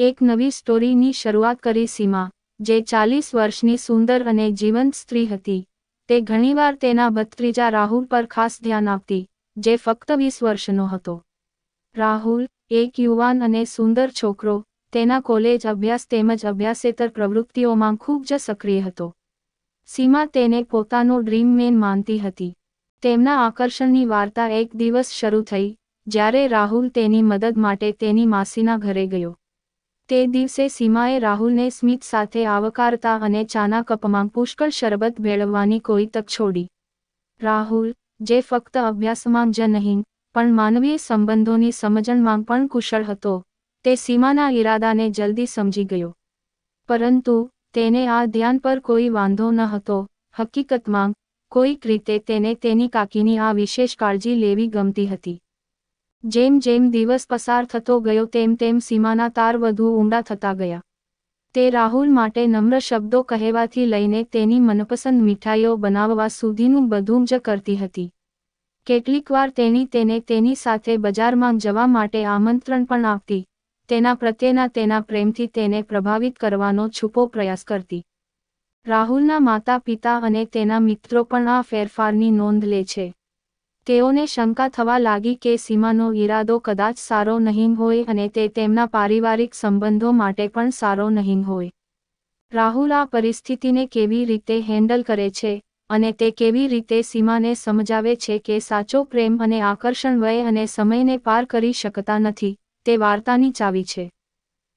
એક નવી સ્ટોરીની શરૂઆત કરી સીમા, જે ચાલીસ વર્ષની સુંદર અને જીવંત સ્ત્રી હતી. તે ઘણીવાર તેના ભત્રીજા રાહુલ પર ખાસ ધ્યાન આપતી, જે ફક્ત વીસ વર્ષનો હતો. રાહુલ, એક યુવાન અને સુંદર છોકરો, તેના કોલેજ અભ્યાસ તેમજ અભ્યાસેતર પ્રવૃત્તિઓમાં ખૂબ જ સક્રિય હતો. સીમા તેને પોતાનો ડ્રીમ મેન માનતી હતી. તેમના આકર્ષણની વાર્તા એક દિવસ શરૂ થઈ, જ્યારે રાહુલ તેની મદદ માટે તેની માસીના ઘરે ગયો. તે દિવસે સીમાએ રાહુલને સ્મિત સાથે આવકારતા અને ચાના કપમાં પુષ્કળ શરબત ભેળવવાની કોઈ તક છોડી. રાહુલ, જે ફક્ત અભ્યાસમાં જ નહીં, પણ માનવીય સંબંધોની સમજણમાં પણ કુશળ હતો. તે સીમાના ઈરાદાને જલ્દી સમજી ગયો. પરંતુ, તેને આ ધ્યાન પર કોઈ વાંધો ન હતો. હકીકતમાં, કોઈક રીતે તેને તેની કાકીની આ વિશેષ કાળજી લેવી ગમતી હતી. જેમ જેમ દિવસ પસાર થતો ગયો તેમ તેમ સીમાના તાર વધુ ઊંડા થતા ગયા. તે રાહુલ માટે નમ્ર શબ્દો કહેવાથી લઈને તેની મનપસંદ મીઠાઈઓ બનાવવા સુધીનું બધું જ કરતી હતી. કેટલીકવાર તેની તેને તેની સાથે બજારમાં જવા માટે આમંત્રણ પણ આપતી, તેના પ્રત્યેના તેના પ્રેમથી તેને પ્રભાવિત કરવાનો છુપો પ્રયાસ કરતી. રાહુલના માતા પિતા અને તેના મિત્રો પણ આ ફેરફારની નોંધ લે છે. તેઓને શંકા થવા લાગી કે સીમાનો ઈરાદો કદાચ સારો નહીં હોય અને તે તેમના પારિવારિક સંબંધો માટે પણ સારો નહીં હોય. રાહુલ આ પરિસ્થિતિને કેવી રીતે હેન્ડલ કરે છે અને તે કેવી રીતે સીમાને સમજાવે છે કે સાચો પ્રેમ અને આકર્ષણ વય અને સમયને પાર કરી શકતા નથી, તે વાર્તાની ચાવી છે.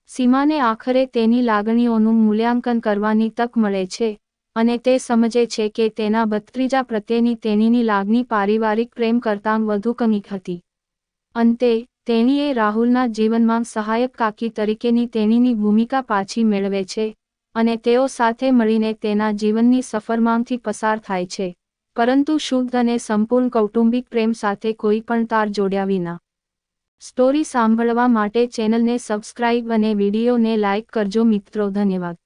સીમાને આખરે તેની લાગણીઓનું મૂલ્યાંકન કરવાની તક મળે છે અને તે સમજે છે કે તેના ભત્રીજા પ્રત્યેની તેણીની લાગણી પારિવારિક પ્રેમ કરતાં વધુ કમિક હતી. અંતે, તેણીએ રાહુલના જીવનમાં સહાયક કાકી તરીકેની તેણીની ભૂમિકા પાછી મેળવે છે અને તેઓ સાથે મળીને તેના જીવનની સફરમાંથી પસાર થાય છે. પરંતુ શુદ્ધ અને સંપૂર્ણ કૌટુંબિક પ્રેમ સાથે કોઈ પણ તાર જોડ્યા વિના. સ્ટોરી સાંભળવા માટે ચેનલને સબસ્ક્રાઇબ અને વિડીયોને લાઇક કરજો મિત્રો, ધન્યવાદ.